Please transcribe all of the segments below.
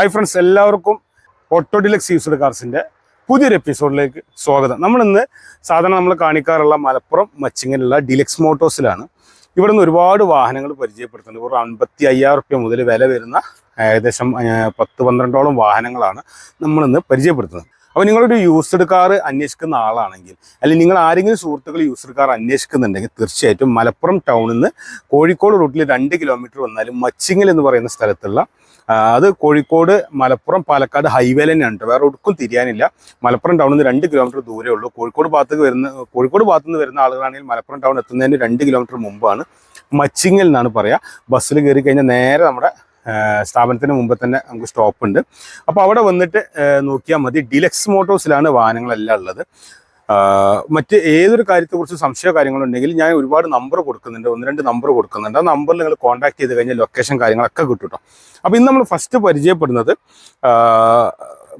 Hi friends എല്ലാവർക്കും auto deluxe used കാർസിന്റെ പുതിയൊരു എപ്പിസോഡിലേക്ക് സ്വാഗതം. നമ്മളിന്ന് സാധാരണ നമ്മൾ കാണിക്കാറുള്ള മലപ്പുറം മച്ചിങ്ങനുള്ള ഡിലക്സ് മോട്ടോഴ്സിലാണ് ഇവിടെ നിന്ന് ഒരുപാട് വാഹനങ്ങൾ പരിചയപ്പെടുത്തുന്നുണ്ട്. ഒരു അൻപത്തി അയ്യായിരം റുപ്യ മുതൽ വില വരുന്ന ഏകദേശം പത്ത് പന്ത്രണ്ടോളം വാഹനങ്ങളാണ് നമ്മളിന്ന് പരിചയപ്പെടുത്തുന്നത്. അപ്പോൾ നിങ്ങളൊരു യൂസ്ഡ് കാർ അന്വേഷിക്കുന്ന ആളാണെങ്കിൽ അല്ലെങ്കിൽ നിങ്ങൾ ആരെങ്കിലും സുഹൃത്തുക്കൾ യൂസ്ഡ് കാർ അന്വേഷിക്കുന്നുണ്ടെങ്കിൽ തീർച്ചയായിട്ടും മലപ്പുറം ടൗണിൽ നിന്ന് കോഴിക്കോട് റൂട്ടിൽ രണ്ട് കിലോമീറ്റർ വന്നാലും മച്ചിങ്ങൽ എന്ന് പറയുന്ന സ്ഥലത്തുള്ള അത് കോഴിക്കോട് മലപ്പുറം പാലക്കാട് ഹൈവേ തന്നെയാണ് ഉണ്ട് വേറെ ഒടുക്കും തിരിയാനില്ല. മലപ്പുറം ടൗണിൽ നിന്ന് രണ്ട് കിലോമീറ്റർ ദൂരേ ഉള്ളൂ. കോഴിക്കോട് ഭാഗത്തേക്ക് വരുന്ന കോഴിക്കോട് ഭാഗത്തു നിന്ന് വരുന്ന ആളുകളാണെങ്കിൽ മലപ്പുറം ടൗൺ എത്തുന്നതിന് രണ്ട് കിലോമീറ്റർ മുമ്പാണ് മച്ചിങ്ങൽ എന്നാണ് പറയുക ബസ്സിൽ കയറി കഴിഞ്ഞാൽ നേരെ നമ്മുടെ സ്ഥാപനത്തിന് മുമ്പ് തന്നെ നമുക്ക് സ്റ്റോപ്പ് ഉണ്ട്. അപ്പോൾ അവിടെ വന്നിട്ട് നോക്കിയാൽ മതി. ഡിലക്സ് മോട്ടോഴ്സിലാണ് വാഹനങ്ങളെല്ലാം ഉള്ളത്. മറ്റ് ഏതൊരു കാര്യത്തെക്കുറിച്ച് സംശയ കാര്യങ്ങളുണ്ടെങ്കിൽ ഞാൻ ഒരുപാട് നമ്പർ കൊടുക്കുന്നുണ്ട്. ഒന്ന് രണ്ട് നമ്പർ കൊടുക്കുന്നുണ്ട്. ആ നമ്പറിൽ നിങ്ങൾ കോൺടാക്ട് ചെയ്ത് കഴിഞ്ഞാൽ ലൊക്കേഷൻ കാര്യങ്ങളൊക്കെ കിട്ടും കേട്ടോ അപ്പോൾ ഇന്ന് നമ്മൾ ഫസ്റ്റ് പരിചയപ്പെടുന്നത്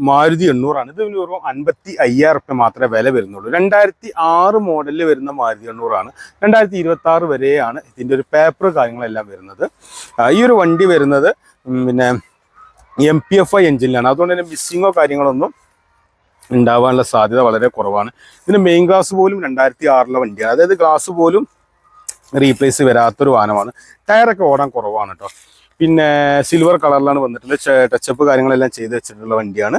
മാരുതി എണ്ണൂറാണ്. ഇത് ഒരു അൻപത്തി അയ്യായിരം റുപ്യ മാത്രമേ വില വരുന്നുള്ളൂ. രണ്ടായിരത്തി ആറ് മോഡലിൽ വരുന്ന മാരുതി എണ്ണൂറാണ്. രണ്ടായിരത്തി ഇരുപത്തി ആറ് വരെയാണ് ഇതിന്റെ ഒരു പേപ്പർ കാര്യങ്ങളെല്ലാം വരുന്നത്. ഈ ഒരു വണ്ടി വരുന്നത് പിന്നെ എം പി എഫ് ഐ എഞ്ചിനിലാണ് അതുകൊണ്ട് തന്നെ മിസ്സിങ്ങോ കാര്യങ്ങളൊന്നും ഉണ്ടാവാനുള്ള സാധ്യത വളരെ കുറവാണ്. ഇതിന് മെയിൻ ഗ്ലാസ് പോലും രണ്ടായിരത്തി ആറിലെ വണ്ടിയാണ്. അതായത് ഗ്ലാസ് പോലും റീപ്ലേസ് വരാത്തൊരു വാഹനമാണ്. ടയറൊക്കെ ഓടാൻ കുറവാണ് കേട്ടോ പിന്നെ സിൽവർ കളറിലാണ് വന്നിട്ടുള്ളത് ടച്ചപ്പ് കാര്യങ്ങളെല്ലാം ചെയ്ത് വെച്ചിട്ടുള്ള വണ്ടിയാണ്.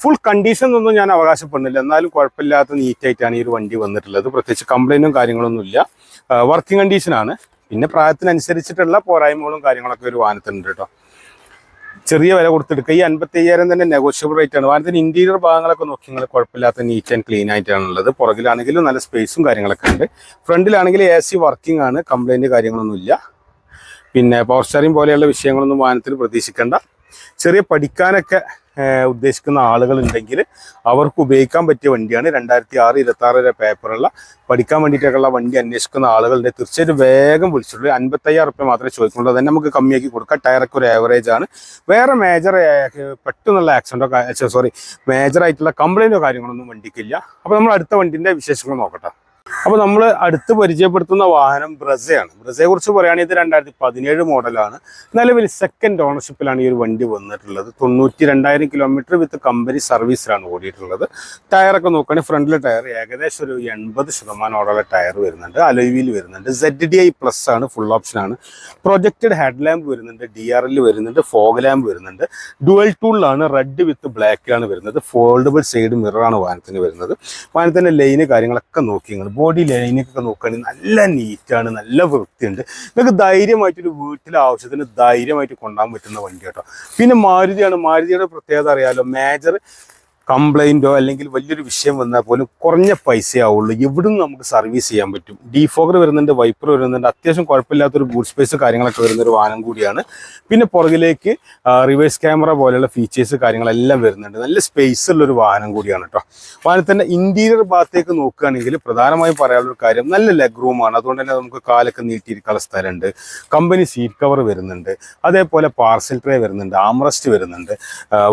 ഫുൾ കണ്ടീഷൻ ഒന്നും ഞാൻ അവകാശപ്പെടുന്നില്ല. എന്നാലും കുഴപ്പമില്ലാത്ത നീറ്റായിട്ടാണ് ഈ ഒരു വണ്ടി വന്നിട്ടുള്ളത്. പ്രത്യേകിച്ച് കംപ്ലൈന്റും കാര്യങ്ങളൊന്നുമില്ല വർക്കിംഗ് കണ്ടീഷനാണ് പിന്നെ പ്രായത്തിനനുസരിച്ചിട്ടുള്ള പോരായ്മകളും കാര്യങ്ങളൊക്കെ ഒരു വാഹനത്തിനുണ്ട് കേട്ടോ. ചെറിയ വില കൊടുത്തെടുക്കുക. ഈ അൻപത്തി അയ്യായിരം തന്നെ നെഗോഷ്യബിൾ റേറ്റ് ആണ്. വാഹനത്തിന് ഇന്റീരിയർ ഭാഗങ്ങളൊക്കെ നോക്കി നിങ്ങൾ കുഴപ്പമില്ലാത്ത നീറ്റ് ആൻഡ് ക്ലീൻ ആയിട്ടാണുള്ളത് പുറകിലാണെങ്കിലും നല്ല സ്പേസും കാര്യങ്ങളൊക്കെ ഉണ്ട്. ഫ്രണ്ടിലാണെങ്കിൽ എ സി വർക്കിംഗ് ആണ്. കംപ്ലൈന്റ് കാര്യങ്ങളൊന്നുമില്ല പിന്നെ പവർ സ്റ്റാറിംഗ് പോലെയുള്ള വിഷയങ്ങളൊന്നും വാഹനത്തിൽ പ്രതീക്ഷിക്കേണ്ട. ചെറിയ പഠിക്കാനൊക്കെ ഉദ്ദേശിക്കുന്ന ആളുകളുണ്ടെങ്കിൽ അവർക്ക് ഉപയോഗിക്കാൻ പറ്റിയ വണ്ടിയാണ് രണ്ടായിരത്തി ആറ് ഇരുപത്തി ആറ് പേപ്പറുള്ള. പഠിക്കാൻ വേണ്ടിയിട്ടൊക്കെയുള്ള വണ്ടി അന്വേഷിക്കുന്ന ആളുകളുടെ തീർച്ചയായിട്ടും വേഗം വിളിച്ചിട്ടുള്ളൂ അൻപത്തയ്യായിരം റുപ്യ മാത്രമേ ചോദിക്കുള്ളൂ തന്നെ നമുക്ക് കമ്മിയാക്കി കൊടുക്കാം. ടയറൊക്കെ ഒരു ആവറേജ് ആണ്. വേറെ മേജർ പെട്ടെന്നുള്ള ആക്സിഡന്റോ സോറി മേജറായിട്ടുള്ള കംപ്ലൈന്റോ കാര്യങ്ങളൊന്നും വണ്ടിക്കില്ല. അപ്പോൾ നമ്മൾ അടുത്ത വണ്ടിന്റെ വിശേഷങ്ങൾ നോക്കട്ടെ. അപ്പോൾ നമ്മൾ അടുത്ത് പരിചയപ്പെടുത്തുന്ന വാഹനം ബ്രസയാണ്. ബ്രസയെ കുറിച്ച് പറയുകയാണെങ്കിൽ ഇത് രണ്ടായിരത്തി പതിനേഴ് മോഡലാണ് നിലവിൽ സെക്കൻഡ് ഓണർഷിപ്പിലാണ് ഈ ഒരു വണ്ടി വന്നിട്ടുള്ളത്. തൊണ്ണൂറ്റി രണ്ടായിരം കിലോമീറ്റർ വിത്ത് കമ്പനി സർവീസിലാണ് ഓടിയിട്ടുള്ളത്. ടയറൊക്കെ നോക്കുകയാണെങ്കിൽ ഫ്രണ്ടിലെ ടയർ ഏകദേശം ഒരു എൺപത് ശതമാനോളം ടയർ വരുന്നുണ്ട്. അലോയിൽ വരുന്നുണ്ട്. സെഡ് ഡി ഐ പ്ലസ് ആണ് ഫുൾ ഓപ്ഷൻ ആണ്. പ്രൊജക്റ്റഡ് ഹെഡ് ലാമ്പ് വരുന്നുണ്ട് ഡി ആർ എൽ വരുന്നുണ്ട് ഫോഗ് ലാമ്പ് വരുന്നുണ്ട്. ഡുവൽ ടൂളിലാണ് റെഡ് വിത്ത് ബ്ലാക്കിലാണ് വരുന്നത്. ഫോൾഡബിൾ സൈഡ് മിററാണ് വാഹനത്തിന് വരുന്നത്. വാഹനത്തിന്റെ ലൈന് കാര്യങ്ങളൊക്കെ നോക്കി നിങ്ങൾ ബോഡി ലൈനൊക്കെ നോക്കുകയാണെങ്കിൽ നല്ല നീറ്റാണ് നല്ല വൃത്തിയുണ്ട്. നിങ്ങൾക്ക് ധൈര്യമായിട്ടൊരു വീട്ടിലെ ആവശ്യത്തിന് ധൈര്യമായിട്ട് കൊണ്ടുപോകാൻ പറ്റുന്ന വണ്ടി കേട്ടോ. പിന്നെ മാരുതിയാണ്. മാരുതിയുടെ പ്രത്യേകത അറിയാമല്ലോ മേജർ കംപ്ലൈന്റോ അല്ലെങ്കിൽ വലിയൊരു വിഷയം വന്നാൽ പോലും കുറഞ്ഞ പൈസയാവുള്ളൂ. എവിടും നമുക്ക് സർവീസ് ചെയ്യാൻ പറ്റും. ഡിഫോഗർ വരുന്നുണ്ട് വൈപ്പർ വരുന്നുണ്ട്. അത്യാവശ്യം കുഴപ്പമില്ലാത്തൊരു ബൂട്ട് സ്പേസ് കാര്യങ്ങളൊക്കെ വരുന്ന ഒരു വാഹനം കൂടിയാണ്. പിന്നെ പുറകിലേക്ക് റിവേഴ്സ് ക്യാമറ പോലെയുള്ള ഫീച്ചേഴ്സ് കാര്യങ്ങളെല്ലാം വരുന്നുണ്ട്. നല്ല സ്പേസ് ഉള്ളൊരു വാഹനം കൂടിയാണ് കേട്ടോ വാഹനത്തിന്റെ ഇന്റീരിയർ ഭാഗത്തേക്ക് നോക്കുകയാണെങ്കിൽ പ്രധാനമായും പറയാനുള്ള ഒരു കാര്യം നല്ല ലെഗ് റൂമാണ് അതുകൊണ്ട് തന്നെ നമുക്ക് കാലൊക്കെ നീട്ടിയിരിക്കാനുള്ള സ്ഥലമുണ്ട്. കമ്പനി സീറ്റ് കവർ വരുന്നുണ്ട്. അതേപോലെ പാർസൽ ട്രേ വരുന്നുണ്ട്. ആംറസ്റ്റ് വരുന്നുണ്ട്.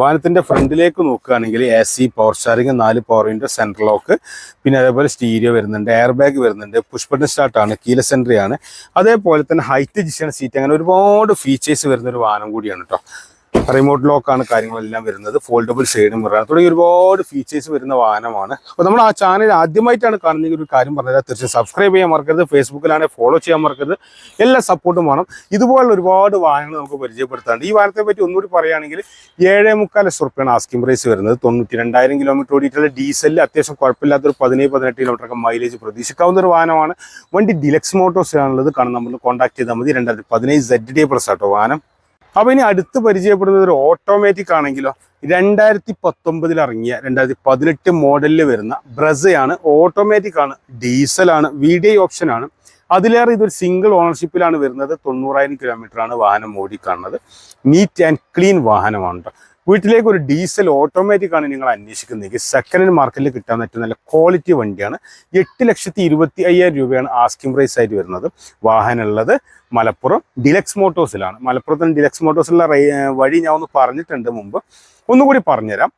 വാഹനത്തിന്റെ ഫ്രണ്ടിലേക്ക് നോക്കുകയാണെങ്കിൽ എ സി പവർ സ്റ്റാറിംഗ് നാല് പവർ വിൻഡോ സെൻട്രൽ ലോക്ക് പിന്നെ അതേപോലെ സ്റ്റീരിയോ വരുന്നുണ്ട് എയർ ബാഗ് വരുന്നുണ്ട് പുഷ് ബട്ടൺ സ്റ്റാർട്ട് ആണ് കീല സെൻട്രിയാണ് അതേപോലെ തന്നെ ഹൈറ്റ് ജിഷൻ സീറ്റ് അങ്ങനെ ഒരുപാട് ഫീച്ചേഴ്സ് വരുന്ന ഒരു വാഹനം കൂടിയാണ് കേട്ടോ റിമോട്ട് ലോക്കാണ് കാര്യങ്ങളെല്ലാം വരുന്നത്. ഫോൾഡബിൾ സൈഡും മിററാണ് തുടങ്ങി ഒരുപാട് ഫീച്ചേഴ്സ് വരുന്ന വാഹനമാണ്. അപ്പോൾ നമ്മൾ ആ ചാനൽ ആദ്യമായിട്ടാണ് കാണുന്ന ഒരു കാര്യം പറഞ്ഞത് തീർച്ചയായും സബ്സ്ക്രൈബ് ചെയ്യാൻ മറക്കരുത്. ഫേസ്ബുക്കിലാണെങ്കിൽ ഫോളോ ചെയ്യാൻ മറക്കരുത്. എല്ലാ സപ്പോർട്ടും വേണം. ഇതുപോലുള്ള ഒരുപാട് വാഹനങ്ങൾ നമുക്ക് പരിചയപ്പെടുത്താറുണ്ട് ഈ വാഹനത്തെ പറ്റി ഒന്നുകൂടി പറയുകയാണെങ്കിൽ ഏഴേ മുക്കാൽ ലക്ഷം റുപ്യാണ് ആസ്കിംഗ് പ്രൈസ് വരുന്നത്. തൊണ്ണൂറ്റി രണ്ടായിരം കിലോമീറ്റർ ഓടിയിട്ടുള്ള ഡീസലിൽ അത്യാവശ്യം കുഴപ്പമില്ലാത്തൊരു പതിനേഴ് പതിനെട്ട് കിലോമീറ്റർ ഒക്കെ മൈലേജ് പ്രതീക്ഷിക്കാവുന്ന ഒരു വാഹനമാണ്. വണ്ടി ഡിലക്സ് മോട്ടോഴ്സ് ആണുള്ളത്. കാരണം നമ്മൾ കോൺടാക്ട് ചെയ്താൽ മതി. രണ്ടായിരത്തി പതിനേഴ് സെഡ് ഡി പ്ലസ് ആട്ടോ വാഹനം. അപ്പോൾ ഇനി അടുത്ത് പരിചയപ്പെടുന്നത് ഒരു ഓട്ടോമാറ്റിക് ആണെങ്കിലോ രണ്ടായിരത്തി പത്തൊമ്പതിൽ ഇറങ്ങിയ രണ്ടായിരത്തി പതിനെട്ട് മോഡലിൽ വരുന്ന ബ്രസയാണ്. ഓട്ടോമാറ്റിക് ആണ് ഡീസലാണ് വി ഡി ഐ ഓപ്ഷൻ ആണ്. അതിലേറെ ഇതൊരു സിംഗിൾ ഓണർഷിപ്പിലാണ് വരുന്നത്. തൊണ്ണൂറായിരം കിലോമീറ്റർ ആണ് വാഹനം ഓടിക്കാണുന്നത്. നീറ്റ് ആൻഡ് ക്ലീൻ വാഹനമാണ്. വീട്ടിലേക്ക് ഒരു ഡീസൽ ഓട്ടോമാറ്റിക് ആണ് നിങ്ങൾ അന്വേഷിക്കുന്നതെങ്കിൽ സെക്കൻഡ് ഹാൻഡ് മാർക്കറ്റിൽ കിട്ടാൻ പറ്റുന്ന നല്ല ക്വാളിറ്റി വണ്ടിയാണ്. എട്ട് ലക്ഷത്തി ഇരുപത്തി അയ്യായിരം രൂപയാണ് ആസ്കിംഗ് പ്രൈസ് ആയിട്ട് വരുന്നത്. വാഹനം ഉള്ളത് മലപ്പുറം ഡിലക്സ് മോട്ടോഴ്സിലാണ് മലപ്പുറത്തിന് ഡിലക്സ് മോട്ടോഴ്സിലുള്ള വഴി ഞാൻ ഒന്ന് പറഞ്ഞിട്ടുണ്ട് മുമ്പ്. ഒന്നുകൂടി പറഞ്ഞുതരാം.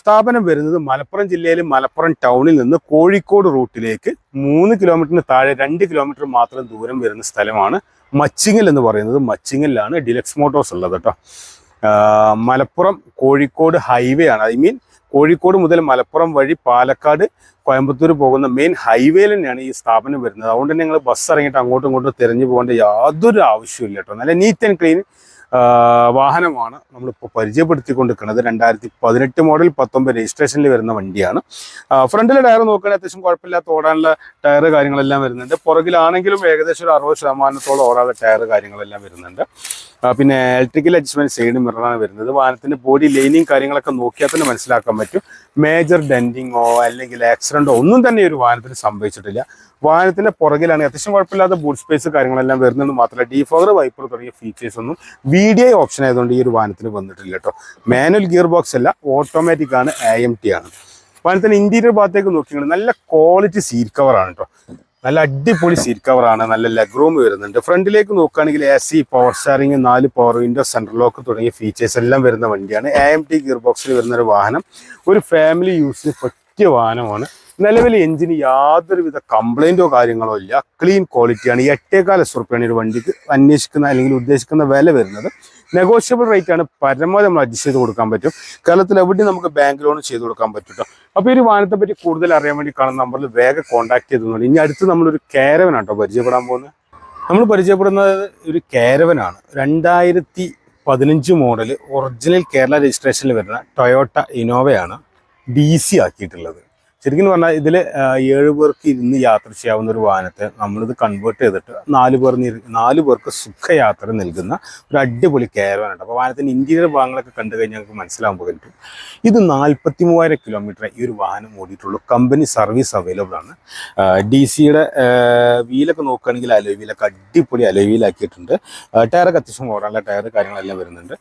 സ്ഥാപനം വരുന്നത് മലപ്പുറം ജില്ലയിലെ മലപ്പുറം ടൗണിൽ നിന്ന് കോഴിക്കോട് റൂട്ടിലേക്ക് മൂന്ന് കിലോമീറ്ററിന് താഴെ രണ്ട് കിലോമീറ്റർ മാത്രം ദൂരം വരുന്ന സ്ഥലമാണ് മച്ചിങ്ങൽ എന്ന് പറയുന്നത്. മച്ചിങ്ങലിലാണ് ഡിലക്സ് മോട്ടോഴ്സ് ഉള്ളത് കേട്ടോ. മലപ്പുറം കോഴിക്കോട് ഹൈവേ ആണ്. ഐ മീൻ കോഴിക്കോട് മുതൽ മലപ്പുറം വഴി പാലക്കാട് കോയമ്പത്തൂർ പോകുന്ന മെയിൻ ഹൈവേയിൽ തന്നെയാണ് ഈ സ്ഥാപനം വരുന്നത്. അതുകൊണ്ട് തന്നെ ഞങ്ങൾ ബസ് ഇറങ്ങിയിട്ട് അങ്ങോട്ടും ഇങ്ങോട്ടും തിരഞ്ഞു പോകേണ്ട യാതൊരു ആവശ്യമില്ല കേട്ടോ. നല്ല നീറ്റ് ആൻഡ് ക്ലീൻ വാഹനമാണ് നമ്മളിപ്പോൾ പരിചയപ്പെടുത്തിക്കൊണ്ടിരിക്കുന്നത്. രണ്ടായിരത്തി പതിനെട്ട് മോഡൽ പത്തൊമ്പത് രജിസ്ട്രേഷനിൽ വരുന്ന വണ്ടിയാണ്. ഫ്രണ്ടിലെ ടയർ നോക്കുകയാണെങ്കിൽ അത്യാവശ്യം കുഴപ്പമില്ലാത്ത ഓടാനുള്ള ടയർ കാര്യങ്ങളെല്ലാം വരുന്നുണ്ട്. പുറകിലാണെങ്കിലും ഏകദേശം ഒരു അറുപത് ശതമാനത്തോളം ഓടാനുള്ള ടയർ കാര്യങ്ങളെല്ലാം വരുന്നുണ്ട്. പിന്നെ ഇലക്ട്രിക്കൽ അഡ്ജസ്റ്റ്മെന്റ് സൈഡ് മിററാണ് വരുന്നത്. വാഹനത്തിന്റെ ബോഡി ലൈനിങ് കാര്യങ്ങളൊക്കെ നോക്കിയാൽ തന്നെ മനസ്സിലാക്കാൻ പറ്റും. മേജർ ഡെന്റിങ്ങോ അല്ലെങ്കിൽ ആക്സിഡന്റോ ഒന്നും തന്നെ ഒരു വാഹനത്തിന് സംഭവിച്ചിട്ടില്ല. വാഹനത്തിന്റെ പുറകിലാണ് അത്യാവശ്യം കുഴപ്പമില്ലാത്ത ബൂട്ട് സ്പേസ് കാര്യങ്ങളെല്ലാം വരുന്നതെന്ന് മാത്രമല്ല. ഡീഫോഗർ വൈപ്പർ തുടങ്ങിയ ഫീച്ചേഴ്സ് ഒന്നും വി ഡി ഐ ഓപ്ഷൻ ആയതുകൊണ്ട് ഈ ഒരു വാഹനത്തിന് വന്നിട്ടില്ല കേട്ടോ മാനുവൽ ഗിയർ ബോക്സ് അല്ല ഓട്ടോമാറ്റിക് ആണ് എ എം ടി ആണ്. വാഹനത്തിന്റെ ഇന്റീരിയർ ഭാഗത്തേക്ക് നോക്കിയാൽ നല്ല ക്വാളിറ്റി സീറ്റ് കവർ ആണ് കേട്ടോ നല്ല അടിപൊളി സീറ്റ് കവറാണ് നല്ല ലെഗ് റൂം വരുന്നുണ്ട്. ഫ്രണ്ടിലേക്ക് നോക്കുകയാണെങ്കിൽ എ സി പവർ സ്റ്റാറിംഗ് നാല് പവർ വിൻഡോ സെൻട്രൽ ലോക്ക് തുടങ്ങിയ ഫീച്ചേഴ്സ് എല്ലാം വരുന്ന വണ്ടിയാണ്. എ എം ടി ഗിയർ ബോക്സിൽ വരുന്ന ഒരു വാഹനം. ഒരു ഫാമിലി യൂസിന് പറ്റിയ വാഹനമാണ്. നിലവിൽ എഞ്ചിന് യാതൊരുവിധ കംപ്ലൈന്റോ കാര്യങ്ങളോ ഇല്ല. ക്ലീൻ ക്വാളിറ്റിയാണ് എട്ടേകാല സ്വർപ്പിയാണ് ഒരു വണ്ടിക്ക് അന്വേഷിക്കുന്ന അല്ലെങ്കിൽ ഉദ്ദേശിക്കുന്ന വില വരുന്നത്. നെഗോഷ്യബിൾ റേറ്റ് ആണ്. പരമാവധി നമ്മൾ അഡ്ജസ്റ്റ് ചെയ്ത് കൊടുക്കാൻ പറ്റും. കേരളത്തിൽ എവിടെയും നമുക്ക് ബാങ്ക് ലോൺ ചെയ്ത് കൊടുക്കാൻ പറ്റും അപ്പോൾ ഈ ഒരു വാഹനത്തെ പറ്റി കൂടുതൽ അറിയാൻ വേണ്ടി കാണുന്ന നമ്പറിൽ വേഗം കോൺടാക്ട് ചെയ്തു ഇനി അടുത്ത് നമ്മളൊരു കാരവനാണ് കേട്ടോ പരിചയപ്പെടാൻ പോകുന്നത്. നമ്മൾ പരിചയപ്പെടുന്നത് ഒരു കാരവനാണ് രണ്ടായിരത്തി പതിനഞ്ച് മോഡൽ ഒറിജിനൽ കേരള രജിസ്ട്രേഷനിൽ വരുന്ന ടൊയോട്ട ഇനോവയാണ് ഡി സി ആക്കിയിട്ടുള്ളത്. ശരിക്കും പറഞ്ഞാൽ ഇതിൽ ഏഴ് പേർക്ക് ഇരുന്ന് യാത്ര ചെയ്യാവുന്ന ഒരു വാഹനത്തെ നമ്മളിത് കൺവേർട്ട് ചെയ്തിട്ട് നാല് പേർ നാല് പേർക്ക് സുഖയാത്ര നൽകുന്ന ഒരു അടിപൊളി കാരവാനുണ്ട് അപ്പോൾ വാഹനത്തിന്റെ ഇന്റീരിയർ ഭാഗങ്ങളൊക്കെ കണ്ടു കഴിഞ്ഞാൽ നമുക്ക് മനസ്സിലാകുമ്പോൾ പറ്റും. ഇത് നാൽപ്പത്തി മൂവായിരം കിലോമീറ്റർ ഈ ഒരു വാഹനം ഓടിയിട്ടുള്ളൂ. കമ്പനി സർവീസ് അവൈലബിൾ ആണ്. ഡി സിയുടെ വീലൊക്കെ നോക്കുകയാണെങ്കിൽ അലോയ് വീലൊക്കെ അടിപൊളി അലോയ് വീലാക്കിയിട്ടുണ്ട് ടയറൊക്കെ അത്യാവശ്യം ഓടാനുള്ള ടയർ കാര്യങ്ങളെല്ലാം വരുന്നുണ്ട്.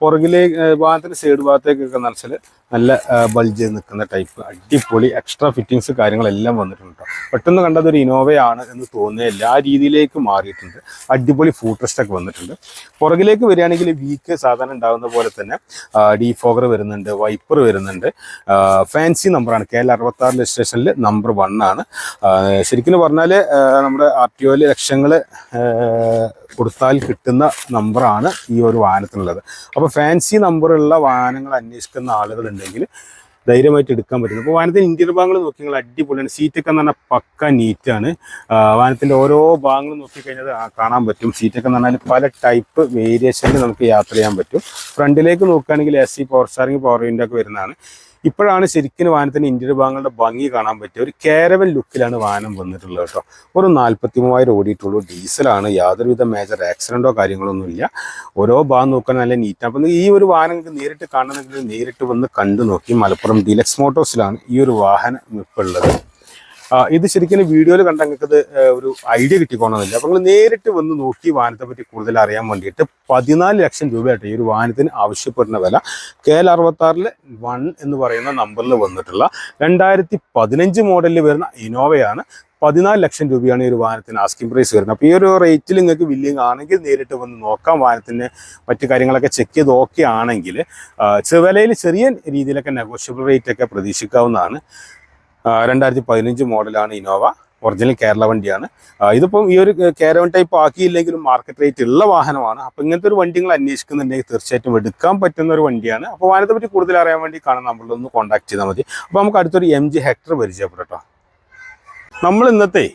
പുറകിലെ വാഹനത്തിന്റെ സൈഡ് ഭാഗത്തേക്കൊക്കെ നിറച്ചാൽ നല്ല ബൾജ് നിൽക്കുന്ന ടൈപ്പ് അടിപൊളി എക്സ്ട്രാ ഫിറ്റിങ്സ് കാര്യങ്ങളെല്ലാം വന്നിട്ടുണ്ട് പെട്ടെന്ന് കണ്ടത് ഒരു ഇനോവയാണ് എന്ന് തോന്നുന്ന എല്ലാ രീതിയിലേക്ക് മാറിയിട്ടുണ്ട്. അടിപൊളി ഫൂട്രസ്റ്റ് ഒക്കെ വന്നിട്ടുണ്ട്. പുറകിലേക്ക് വരികയാണെങ്കിൽ വീക്ക് സാധനം ഉണ്ടാകുന്ന പോലെ തന്നെ ഡിഫോഗർ വരുന്നുണ്ട് വൈപ്പർ വരുന്നുണ്ട്. ഫാൻസി നമ്പറാണ് കെ എൽ അറുപത്തി ആറ് രജിസ്ട്രേഷനിൽ നമ്പർ വൺ ആണ്. ശരിക്കും പറഞ്ഞാൽ നമ്മുടെ ആർ ടി ഒയിൽ ലക്ഷങ്ങൾ കൊടുത്താൽ കിട്ടുന്ന നമ്പറാണ് ഈ ഒരു വാഹനത്തിനുള്ളത്. അപ്പോൾ ഫാൻസി നമ്പറുള്ള വാഹനങ്ങൾ അന്വേഷിക്കുന്ന ആളുകളുണ്ടെങ്കിൽ ധൈര്യമായിട്ട് എടുക്കാൻ പറ്റുന്നത്. അപ്പോൾ വാഹനത്തിന്റെ ഇന്റീരിയർ ഭാഗങ്ങൾ നോക്കി നിങ്ങൾ അടിപൊളിയാണ്. സീറ്റൊക്കെ എന്ന് പറഞ്ഞാൽ പക്ക നീറ്റാണ് വാഹനത്തിന്റെ ഓരോ ഭാഗങ്ങളും നോക്കിക്കഴിഞ്ഞാൽ കാണാൻ പറ്റും. സീറ്റൊക്കെ എന്ന് പറഞ്ഞാൽ പല ടൈപ്പ് വേരിയേഷനിൽ നമുക്ക് യാത്ര ചെയ്യാൻ പറ്റും. ഫ്രണ്ടിലേക്ക് നോക്കുകയാണെങ്കിൽ S C power steering power window ഒക്കെ വരുന്നതാണ്. ഇപ്പോഴാണ് ശരിക്കും വാനത്തിന് ഇന്റീരിയർ ഭാഗങ്ങളുടെ ഭംഗി കാണാൻ പറ്റിയ ഒരു കാരവൻ ലുക്കിലാണ് വാഹനം വന്നിട്ടുള്ളത് കേട്ടോ. ഒരു നാൽപ്പത്തി മൂവായിരം ഓടിയിട്ടുള്ളൂ. ഡീസലാണ്. യാതൊരുവിധ മേജർ ആക്സിഡന്റോ കാര്യങ്ങളൊന്നും ഇല്ല. ഓരോ ഭാഗം നോക്കാൻ നല്ല നീറ്റാണ് അപ്പം ഈ ഒരു വാഹനം നേരിട്ട് കാണണമെങ്കിൽ നേരിട്ട് വന്ന് കണ്ടു നോക്കി. മലപ്പുറം ഡിലക്സ് മോട്ടോഴ്സിലാണ് ഈ ഒരു വാഹനം ഇപ്പോൾ ഉള്ളത്. ഇത് ശരിക്കും വീഡിയോയിൽ കണ്ട നിങ്ങൾക്ക് ഒരു ഐഡിയ കിട്ടിക്കോണമെന്നില്ല അപ്പോൾ നിങ്ങൾ നേരിട്ട് വന്ന് നോക്കി വാഹനത്തെ പറ്റി കൂടുതൽ അറിയാൻ വേണ്ടിയിട്ട് പതിനാല് ലക്ഷം രൂപയായിട്ട് ഈ ഒരു വാഹനത്തിന് ആവശ്യപ്പെടുന്ന വില കെ എൽ അറുപത്താറിൽ വൺ എന്ന് പറയുന്ന നമ്പറിൽ വന്നിട്ടുള്ള രണ്ടായിരത്തി പതിനഞ്ച് മോഡലിൽ വരുന്ന ഇനോവയാണ് പതിനാല് ലക്ഷം രൂപയാണ് ഈ ഒരു വാഹനത്തിന് ആസ്കിംഗ് പ്രൈസ് വരുന്നത്. അപ്പോൾ ഈ ഒരു റേറ്റിൽ നിങ്ങൾക്ക് വില്ലിങ് ആണെങ്കിൽ നേരിട്ട് വന്ന് നോക്കാം വാഹനത്തിന് മറ്റു കാര്യങ്ങളൊക്കെ ചെക്ക് ചെയ്ത് ഓക്കെ ആണെങ്കിൽ വിലയിൽ ചെറിയ രീതിയിലൊക്കെ നെഗോഷ്യബിൾ റേറ്റ് ഒക്കെ പ്രതീക്ഷിക്കാവുന്നതാണ്. രണ്ടായിരത്തി പതിനഞ്ച് മോഡലാണ് ഇനോവ ഒറിജിനൽ കേരള വണ്ടിയാണ്. ഇതിപ്പം ഈ ഒരു കേരവൻ ടൈപ്പ് ആക്കിയില്ലെങ്കിലും മാർക്കറ്റ് റേറ്റ് ഉള്ള വാഹനമാണ്. അപ്പം ഇങ്ങനത്തെ ഒരു വണ്ടി നിങ്ങൾ അന്വേഷിക്കുന്നുണ്ടെങ്കിൽ തീർച്ചയായിട്ടും എടുക്കാൻ പറ്റുന്ന ഒരു വണ്ടിയാണ്. അപ്പോൾ വാഹനത്തെ പറ്റി കൂടുതൽ അറിയാൻ വേണ്ടി കാണാൻ നമ്മളൊന്ന് കോൺടാക്ട് ചെയ്താൽ മതി. അപ്പോൾ നമുക്ക് അടുത്തൊരു എം ജി ഹെക്ടർ പരിചയപ്പെട്ടോ നമ്മൾ ഇന്നത്തെ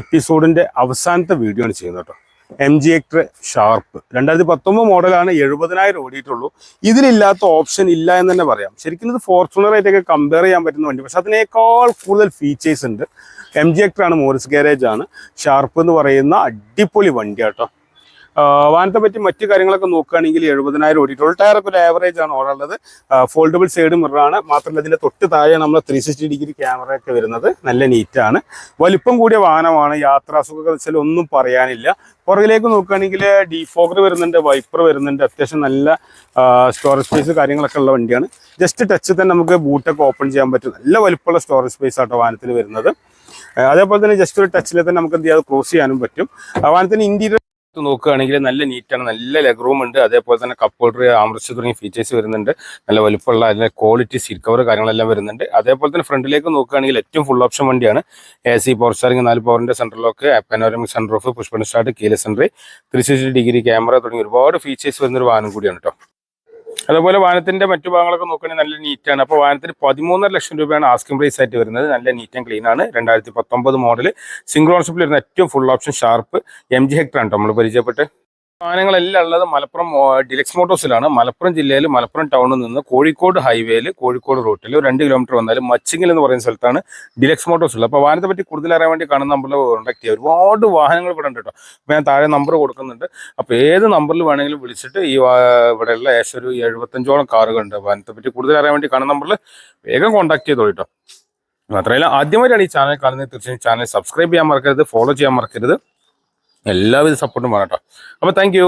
എപ്പിസോഡിന്റെ അവസാനത്തെ വീഡിയോ ആണ് ചെയ്യുന്നത് കേട്ടോ. എം ജി എക്ടർ ഷാർപ്പ് രണ്ടായിരത്തി പത്തൊമ്പത് മോഡലാണ് എഴുപതിനായിരം ഓടിയിട്ടുള്ളൂ. ഇതിലില്ലാത്ത ഓപ്ഷൻ ഇല്ല എന്ന് തന്നെ പറയാം. ശരിക്കും ഇത് ഫോർച്യൂണറായിട്ടൊക്കെ കമ്പയർ ചെയ്യാൻ പറ്റുന്ന വണ്ടി. പക്ഷെ അതിനേക്കാൾ കൂടുതൽ ഫീച്ചേഴ്സ് ഉണ്ട്. എം ജി എക്ടറാണ് മോറിസ് ഗാരേജ് ആണ്. ഷാർപ്പ് എന്ന് പറയുന്ന അടിപൊളി വണ്ടി കേട്ടോ വാഹനത്തെ പറ്റി മറ്റു കാര്യങ്ങളൊക്കെ നോക്കുകയാണെങ്കിൽ എഴുപതിനായിരം ഓടിയിട്ടുള്ളൂ ടയറൊക്കെ ഒരു ആവറേജ് ആണ് ഓടുള്ളത് ഫോൾഡബിൾ സൈഡ് മിററാണ് മാത്രമല്ല ഇതിന്റെ തൊട്ട് താഴെ നമ്മൾ ത്രീ സിക്സ്റ്റി ഡിഗ്രി ക്യാമറ ഒക്കെ വരുന്നത് നല്ല നീറ്റാണ് വലിപ്പം കൂടിയ വാഹനമാണ്. യാത്രാസുഖം വെച്ചാൽ ഒന്നും പറയാനില്ല. പുറകിലേക്ക് നോക്കുകയാണെങ്കിൽ ഡിഫോഗർ വരുന്നുണ്ട് വൈപ്പർ വരുന്നുണ്ട്. അത്യാവശ്യം നല്ല സ്റ്റോറേജ് സ്പേസ് കാര്യങ്ങളൊക്കെ ഉള്ള വണ്ടിയാണ്. ജസ്റ്റ് ടച്ച് തന്നെ നമുക്ക് ബൂട്ടൊക്കെ ഓപ്പൺ ചെയ്യാൻ പറ്റും. നല്ല വലിപ്പമുള്ള സ്റ്റോറേജ് സ്പേസ് ആട്ടോ വാഹനത്തിൽ വരുന്നത്. അതേപോലെ തന്നെ ജസ്റ്റ് ഒരു ടച്ചിൽ തന്നെ നമുക്ക് എന്ത് ചെയ്യാതെ ക്ലോസ് ചെയ്യാനും പറ്റും. വാഹനത്തിന് ഇന്റീരിയർ നോക്കുകയാണെങ്കിൽ നല്ല നീറ്റാണ്. നല്ല ലെഗ് റൂം ഉണ്ട്. അതേപോലെ തന്നെ കപ്പ് ഹോൾഡർ ആമർച്ച് തുടങ്ങിയ ഫീച്ചേഴ്സ് വരുന്നുണ്ട്. നല്ല വലുപ്പമുള്ള നല്ല ക്വാളിറ്റി സീറ്റ് കവർ കാര്യങ്ങളെല്ലാം വരുന്നുണ്ട്. അതേപോലെ തന്നെ ഫ്രണ്ടിലേക്ക് നോക്കുകയാണെങ്കിൽ ഏറ്റവും ഫുൾ ഓപ്ഷൻ വണ്ടിയാണ്. എ സി പവർ സ്റ്റാറിംഗ് നാല് പവറിന്റെ central lock panoramic sun off push button start keyless entry three sixty degree camera തുടങ്ങി ഒരുപാട് ഫീച്ചേഴ്സ് വരുന്നൊരു വാഹനം കൂടിയാണ് കേട്ടോ അതുപോലെ വാഹനത്തിന്റെ മറ്റു ഭാഗങ്ങളൊക്കെ നോക്കുകയാണെങ്കിൽ നല്ല നീറ്റാണ് അപ്പോൾ വാഹനത്തിന് പതിമൂന്നര ലക്ഷം രൂപയാണ് ആസ്കിംഗ് പ്രൈസ് ആയിട്ട് വരുന്നത്. നല്ല നീറ്റ് ആൻഡ് ക്ലീൻ ആണ്. രണ്ടായിരത്തി പത്തൊമ്പത് മോഡൽ സിംഗിൾ ഓൺഷിപ്പിൽ വരുന്ന ഏറ്റവും full option sharp M G Hector ആണ് നമ്മൾ പരിചയപ്പെട്ട് വാഹനങ്ങളെല്ലാം ഉള്ളത് മലപ്പുറം ഡിലക്സ് മോട്ടോഴ്സിലാണ് മലപ്പുറം ജില്ലയിൽ മലപ്പുറം ടൗണിൽ നിന്ന് കോഴിക്കോട് ഹൈവേയിൽ കോഴിക്കോട് റൂട്ടിൽ ഒരു രണ്ട് കിലോമീറ്റർ വന്നാൽ മച്ചിങ്ങിൽ എന്ന് പറയുന്ന സ്ഥലത്താണ് ഡിലക്സ് മോട്ടോഴ്സ് ഉള്ളത്. അപ്പോൾ വാഹനത്തെ പറ്റി കൂടുതൽ അറിയാൻ വേണ്ടി കാണുന്ന നമ്പറിൽ കോൺടാക്ട് ചെയ്യുക ഒരുപാട് വാഹനങ്ങൾ ഇവിടെ ഉണ്ട് കേട്ടോ. അപ്പോൾ ഞാൻ താഴെ നമ്പർ കൊടുക്കുന്നുണ്ട്. അപ്പോൾ ഏത് നമ്പറിൽ വേണമെങ്കിലും വിളിച്ചിട്ട് ഈ ഇവിടെയുള്ള ഏകദേശം ഒരു എഴുപത്തഞ്ചോളം കാറുകളുണ്ട് വാഹനത്തെ പറ്റി കൂടുതൽ അറിയാൻ വേണ്ടി കാണുന്ന നമ്പറിൽ വേഗം കോൺടാക്ട് ചെയ്തോ കേട്ടോ. മാത്രമല്ല ആദ്യമായിട്ടാണ് ഈ ചാനൽ കാണുന്നത്. തീർച്ചയായും ചാനൽ സബ്സ്ക്രൈബ് ചെയ്യാൻ മറക്കരുത് ഫോളോ ചെയ്യാൻ മറക്കരുത്. എല്ലാവിധ സപ്പോർട്ടും വേണം കേട്ടോ അപ്പോൾ താങ്ക്